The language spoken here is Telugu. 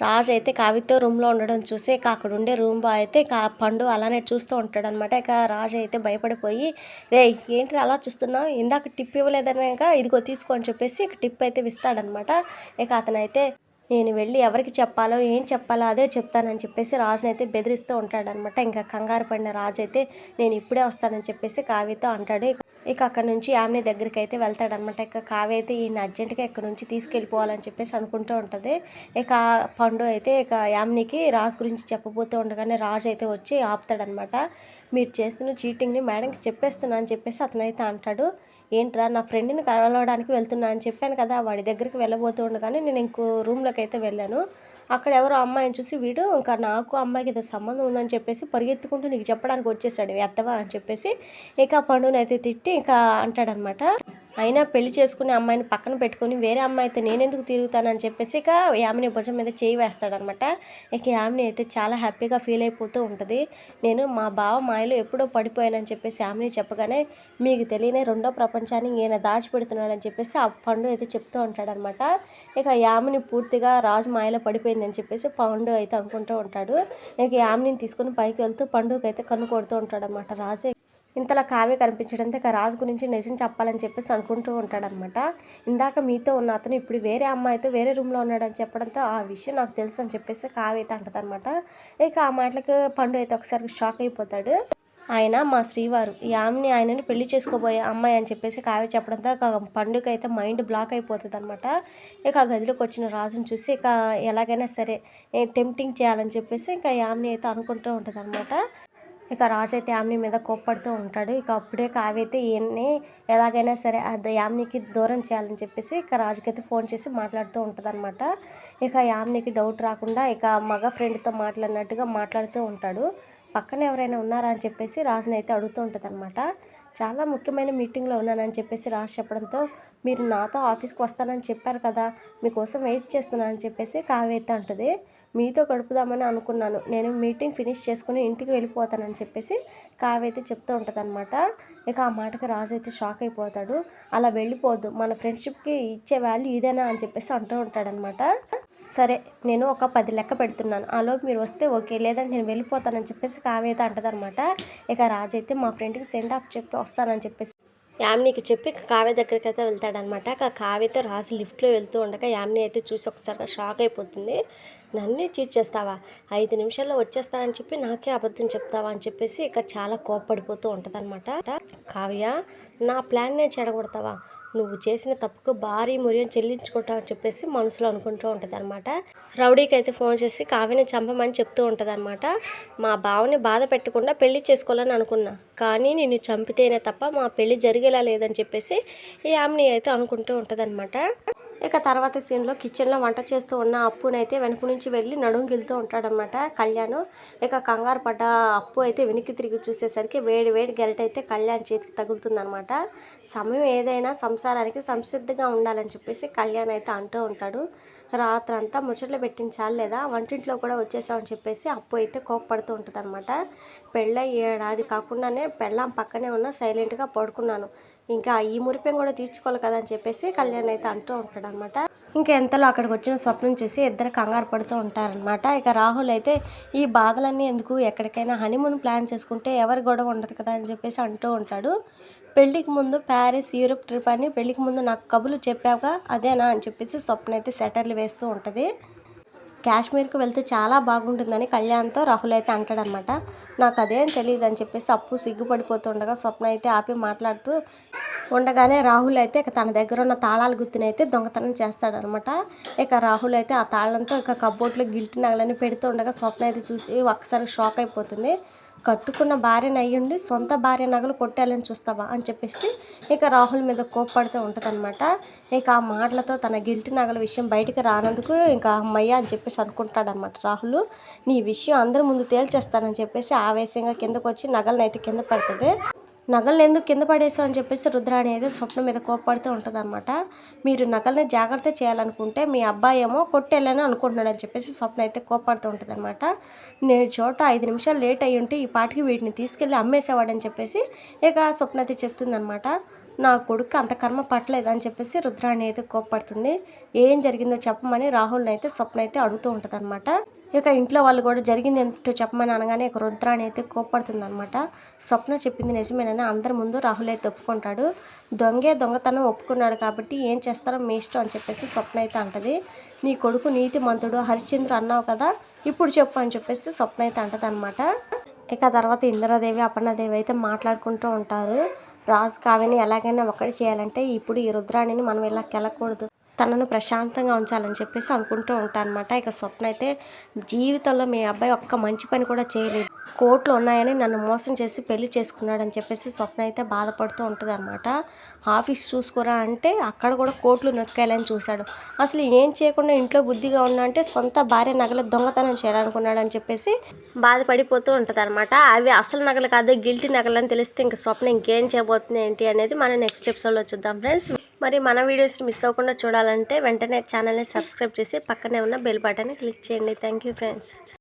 రాజు అయితే కావితో రూమ్లో ఉండడం చూసి ఇక అక్కడ ఉండే రూమ్ బాయ్ అయితే ఇక పండు అలానే చూస్తూ ఉంటాడు అనమాట ఇక రాజు అయితే భయపడిపోయి రే ఏంటి అలా చూస్తున్నావు ఇందాక టిప్ ఇవ్వలేదనక ఇదిగో తీసుకో అని చెప్పేసి ఇక టిప్ అయితే ఇస్తాడనమాట ఇక అతనైతే నేను వెళ్ళి ఎవరికి చెప్పాలో ఏం చెప్పాలో అదే చెప్తానని చెప్పేసి రాజుని అయితే బెదిరిస్తూ ఉంటాడనమాట ఇంకా కంగారు పడిన రాజు అయితే నేను ఇప్పుడే వస్తానని చెప్పేసి కావ్యతో అంటాడు. ఇక అక్కడ నుంచి ఆమె దగ్గరికి అయితే వెళ్తాడనమాట. ఇక కావ్య అయితే ఈయన అర్జెంటుగా ఇక్కడ నుంచి తీసుకెళ్ళిపోవాలని చెప్పేసి అనుకుంటూ ఉంటుంది. ఇక పండు అయితే ఇక యామ్నికి రాజు గురించి చెప్పబోతూ ఉండగానే రాజు అయితే వచ్చి ఆపుతాడనమాట. మీరు చేస్తున్న చీటింగ్ని మేడంకి చెప్పేస్తున్నా అని చెప్పేసి అతనైతే అంటాడు. ఏంట్రా నా ఫ్రెండ్ని కలవడానికి వెళ్తున్నా అని చెప్పాను కదా వాడి దగ్గరికి వెళ్ళబోతూ ఉండగానే నేను ఇంకో రూమ్లోకి అయితే వెళ్ళాను. అక్కడ ఎవరో అమ్మాయిని చూసి వీడు ఇంకా నాకు అమ్మాయికి ఏదో సంబంధం ఉందని చెప్పేసి పరిగెత్తుకుంటూ నీకు చెప్పడానికి వచ్చేసాడు ఎత్తవా అని చెప్పేసి ఇక ఆ అయితే తిట్టి ఇంకా అంటాడనమాట. అయినా పెళ్ళి చేసుకునే అమ్మాయిని పక్కన పెట్టుకొని వేరే అమ్మాయితో నేనెందుకు తిరుగుతానని చెప్పేసి ఇక యామిని భుజం మీద చేయి వేస్తాడనమాట. ఇక యామిని అయితే చాలా హ్యాపీగా ఫీల్ అయిపోతూ ఉంటుంది. నేను మా బావ మాయలో ఎప్పుడో పడిపోయానని చెప్పేసి యామిని చెప్పగానే మీకు తెలియని రెండో ప్రపంచాన్ని ఈయన దాచిపెడుతున్నాడని చెప్పేసి ఆ పండు అయితే చెప్తూ ఉంటాడనమాట. ఇక యామిని పూర్తిగా రాజు మాయలో పడిపోయిందని చెప్పేసి పండు అయితే అనుకుంటూ ఉంటాడు. ఇక యామిని తీసుకుని పైకి వెళ్తూ పండుగ అయితే కన్ను కొడుతూ ఉంటాడనమాట రాజు. ఇంతలా కావ్య కనిపించడంతో ఇక రాజు గురించి నిజం చెప్పాలని చెప్పేసి అనుకుంటూ ఉంటాడనమాట ఇందాక మీతో ఉన్న అతను ఇప్పుడు వేరే అమ్మాయితో వేరే రూమ్లో ఉన్నాడని చెప్పడంతో ఆ విషయం నాకు తెలుసు అని చెప్పేసి కావ్య అయితే అంటదనమాట ఇక ఆ మాటలకు పండు అయితే ఒకసారి షాక్ అయిపోతాడు. ఆయన మా శ్రీవారు ఈ ఆమెని ఆయనని పెళ్ళి చేసుకోబోయే అమ్మాయి అని చెప్పేసి కావ్య చెప్పడంతో ఇక పండుగ అయితే మైండ్ బ్లాక్ అయిపోతుంది అనమాట ఇక ఆ గదిలోకి వచ్చిన రాజుని చూసి ఇక ఎలాగైనా సరే టెంప్టింగ్ చేయాలని చెప్పేసి ఇంకా యామిని అయితే అనుకుంటూ ఉంటుంది అనమాట ఇక రాజు అయితే యామ్ని మీద కోప్పడుతూ ఉంటాడు. ఇక అప్పుడే కావ్య అయితే ఈయన్ని ఎలాగైనా సరే అది యామ్నికి దూరం చేయాలని చెప్పేసి ఇక రాజుకైతే ఫోన్ చేసి మాట్లాడుతూ ఉంటుంది అనమాట ఇక యామ్నికి డౌట్ రాకుండా ఇక మగ ఫ్రెండ్తో మాట్లాడినట్టుగా మాట్లాడుతూ ఉంటాడు. పక్కన ఎవరైనా ఉన్నారా అని చెప్పేసి రాజుని అయితే అడుగుతూ ఉంటుంది అనమాట చాలా ముఖ్యమైన మీటింగ్లో ఉన్నానని చెప్పేసి రాజు చెప్పడంతో మీరు నాతో ఆఫీస్కి వస్తానని చెప్పారు కదా మీకోసం వెయిట్ చేస్తున్నానని చెప్పేసి కావ్య అయితే అంటుంది. మీతో గడుపుదామని అనుకున్నాను. నేను మీటింగ్ ఫినిష్ చేసుకుని ఇంటికి వెళ్ళిపోతానని చెప్పేసి కావ్య అయితే చెప్తూ ఉంటుంది అనమాట ఇక ఆ మాటకి రాజు అయితే షాక్ అయిపోతాడు. అలా వెళ్ళిపోద్దు. మన ఫ్రెండ్షిప్కి ఇచ్చే వాల్యూ ఇదేనా అని చెప్పేసి అంటూ ఉంటాడనమాట సరే నేను ఒక పది లెక్క పెడుతున్నాను. ఆలోపు మీరు వస్తే ఓకే. లేదంటే నేను వెళ్ళిపోతానని చెప్పేసి కావ్య అయితే అంటదనమాట ఇక రాజు అయితే మా ఫ్రెండ్కి సెండ్ ఆఫ్ చెప్పి వస్తానని చెప్పేసి యామ్నికి చెప్పి కావ్య దగ్గరికి అయితే వెళ్తాడనమాట కావ్యతో రాజు లిఫ్ట్లో వెళ్తూ ఉండగా యామిని అయితే చూసి ఒకసారిగా షాక్ అయిపోతుంది. నన్నే చీట్ చేస్తావా? ఐదు నిమిషాల్లో వచ్చేస్తా అని చెప్పి నాకే అబద్ధం చెప్తావా అని చెప్పేసి ఇక చాలా కోప్పడిపోతూ ఉంటుందన్నమాట. కావ్య నా ప్లాన్ నేను చెడగొడతావా? నువ్వు చేసిన తప్పుకు భారీ మురియం చెల్లించుకుంటావు అని చెప్పేసి మనసులో అనుకుంటూ ఉంటుంది అనమాట రౌడీకి అయితే ఫోన్ చేసి కావ్యని చంపమని చెప్తూ ఉంటుంది అనమాట మా బావని బాధ పెట్టకుండా పెళ్ళి చేసుకోవాలని అనుకున్నా. కానీ నిన్ను చంపితేనే తప్ప మా పెళ్ళి జరిగేలా లేదని చెప్పేసి ఈ ఆమెని అయితే అనుకుంటూ ఉంటుంది ఇక తర్వాత సీన్లో కిచెన్లో వంట చేస్తూ ఉన్న అప్పునైతే వెనక నుంచి వెళ్ళి నడుము ఉంటాడనమాట కళ్యాణ్. ఇక కంగారు పడ్డ అప్పు అయితే వెనక్కి తిరిగి చూసేసరికి వేడి వేడి గరిట అయితే కళ్యాణ్ చేతికి తగులుతుందనమాట సమయం ఏదైనా సంసారానికి సంసిద్ధంగా ఉండాలని చెప్పేసి కళ్యాణ్ అయితే అంటూ ఉంటాడు. రాత్రంతా ముచ్చట్లు పెట్టించాలి లేదా? వంటింట్లో కూడా వచ్చేసామని చెప్పేసి అప్పు అయితే కోప్పడుతూ ఉంటుంది అనమాట పెళ్ళ ఏడాది కాకుండానే పెళ్ళాం పక్కనే ఉన్న సైలెంట్గా పడుకున్నాను. ఇంకా ఈ మురిపెం కూడా తీర్చుకోవాలి కదా అని చెప్పేసి కళ్యాణ్ అయితే అంటూ ఉంటాడు అనమాట ఇంకా ఎంతలో అక్కడికి వచ్చిన స్వప్నం చూసి ఇద్దరు కంగారు పడుతూ ఉంటారనమాట. ఇక రాహుల్ అయితే ఈ బాధలన్నీ ఎందుకు ఎక్కడికైనా హనీమూన్ ప్లాన్ చేసుకుంటే ఎవరి గొడవ ఉండదు కదా అని చెప్పేసి అంటూ ఉంటాడు. పెళ్ళికి ముందు ప్యారిస్ యూరోప్ ట్రిప్ అని పెళ్ళికి ముందు నాకు కబులు చెప్పావుగా అదేనా అని చెప్పేసి స్వప్న అయితే సెటర్లు వేస్తూ ఉంటుంది. కాశ్మీర్కి వెళ్తే చాలా బాగుంటుందని కళ్యాణ్తో రాహుల్ అయితే అంటాడనమాట నాకు అదేం తెలియదు అని చెప్పేసి అప్పు సిగ్గుపడిపోతుండగా స్వప్న అయితే ఆపి మాట్లాడుతూ ఉండగానే రాహుల్ అయితే ఇక తన దగ్గర ఉన్న తాళాల గుర్తునైతే దొంగతనం చేస్తాడనమాట ఇక రాహుల్ అయితే ఆ తాళంతో ఇక కబోర్డ్లో గిల్టి నగలని పెడుతూ ఉండగా స్వప్న అయితే చూసి ఒక్కసారి షాక్ అయిపోతుంది. కట్టుకున్న భార్యను అయ్యుండి సొంత భార్య నగలు కొట్టాలని చూస్తావా అని చెప్పేసి ఇక రాహుల్ మీద కోప్పడుతూ ఉంటుందన్నమాట. ఇక ఆ మాటలతో తన గిల్టి నగల విషయం బయటికి రానందుకు ఇంకా అమ్మయ్య అని చెప్పేసి అనుకుంటాడనమాట రాహుల్. నీ విషయం అందరి ముందు తేల్చేస్తానని చెప్పేసి ఆవేశంగా కిందకు వచ్చి నగలను అయితే కింద పడుతుంది. నగలను ఎందుకు కింద పడేసావు అని చెప్పేసి రుద్రాణి అయితే స్వప్నం మీద కోప్పడుతూ ఉంటుందన్నమాట. మీరు నగల్ని జాగ్రత్త చేయాలనుకుంటే మీ అబ్బాయి ఏమో కొట్టేళ్ళని అనుకుంటున్నాడు అని చెప్పేసి స్వప్న అయితే కోప్పడుతూ ఉంటుందన్నమాట. నేను చోట ఐదు నిమిషాలు లేట్ అయ్యి ఉంటే ఈ పాటికి వీటిని తీసుకెళ్ళి అమ్మేసేవాడని చెప్పేసి ఇక స్వప్న అయితే చెప్తుందనమాట నా కొడుకు అంత కర్మ పట్టలేదు అని చెప్పేసి రుద్రాణి అయితే కోప్పడుతుంది. ఏం జరిగిందో చెప్పమని రాహుల్ని అయితే స్వప్న అయితే అడుగుతూ ఉంటుంది ఇక ఇంట్లో వాళ్ళు కూడా జరిగింది ఏంటో చెప్పమని అనగానే ఇక రుద్రాణి అయితే కోప్పడుతుంది అనమాట స్వప్న చెప్పింది నిజమేనని అందరి ముందు రాహుల్ అయితే ఒప్పుకుంటాడు. దొంగే దొంగతనం ఒప్పుకున్నాడు కాబట్టి ఏం చేస్తారో మీ ఇష్టం అని చెప్పేసి స్వప్న అయితే అంటది. నీ కొడుకు నీతి మంతుడు హరిచంద్రు అన్నావు కదా ఇప్పుడు చెప్పు అని చెప్పేసి స్వప్న అయితే అంటది అనమాట ఇక తర్వాత ఇందిరాదేవి అపర్ణాదేవి అయితే మాట్లాడుకుంటూ ఉంటారు. రాజు కావ్యని ఎలాగైనా ఒకటి చేయాలంటే ఇప్పుడు ఈ రుద్రాణిని మనం ఇలా కెలకూడదు తనను ప్రశాంతంగా ఉంచాలని చెప్పేసి అనుకుంటూ ఉంటాను అనమాట ఇక స్వప్న అయితే జీవితంలో మీ అబ్బాయి ఒక్క మంచి పని కూడా చేయలేదు. కోట్లు ఉన్నాయని నన్ను మోసం చేసి పెళ్ళి చేసుకున్నాడని చెప్పేసి స్వప్న అయితే బాధపడుతూ ఉంటుంది అనమాట ఆఫీస్ చూసుకురా అంటే అక్కడ కూడా కోట్లు నొక్కాలని చూశాడు. అసలు ఏం చేయకుండా ఇంట్లో బుద్ధిగా ఉన్నా అంటే సొంత భార్య నగలు దొంగతనం చేయాలనుకున్నాడు అని చెప్పేసి బాధపడిపోతూ ఉంటుంది అనమాట అవి అసలు నగలు కాదు గిల్టీ నగలు అని తెలిస్తే ఇంక స్వప్న ఇంకేం చేయబోతుంది ఏంటి అనేది మనం నెక్స్ట్ ఎపిసోడ్లో చూద్దాం ఫ్రెండ్స్. మరి మన వీడియోస్ని మిస్ అవ్వకుండా చూడాలంటే వెంటనే ఛానల్ని సబ్స్క్రైబ్ చేసి పక్కనే ఉన్న బెల్ బటన్ని క్లిక్ చేయండి. Thank you friends.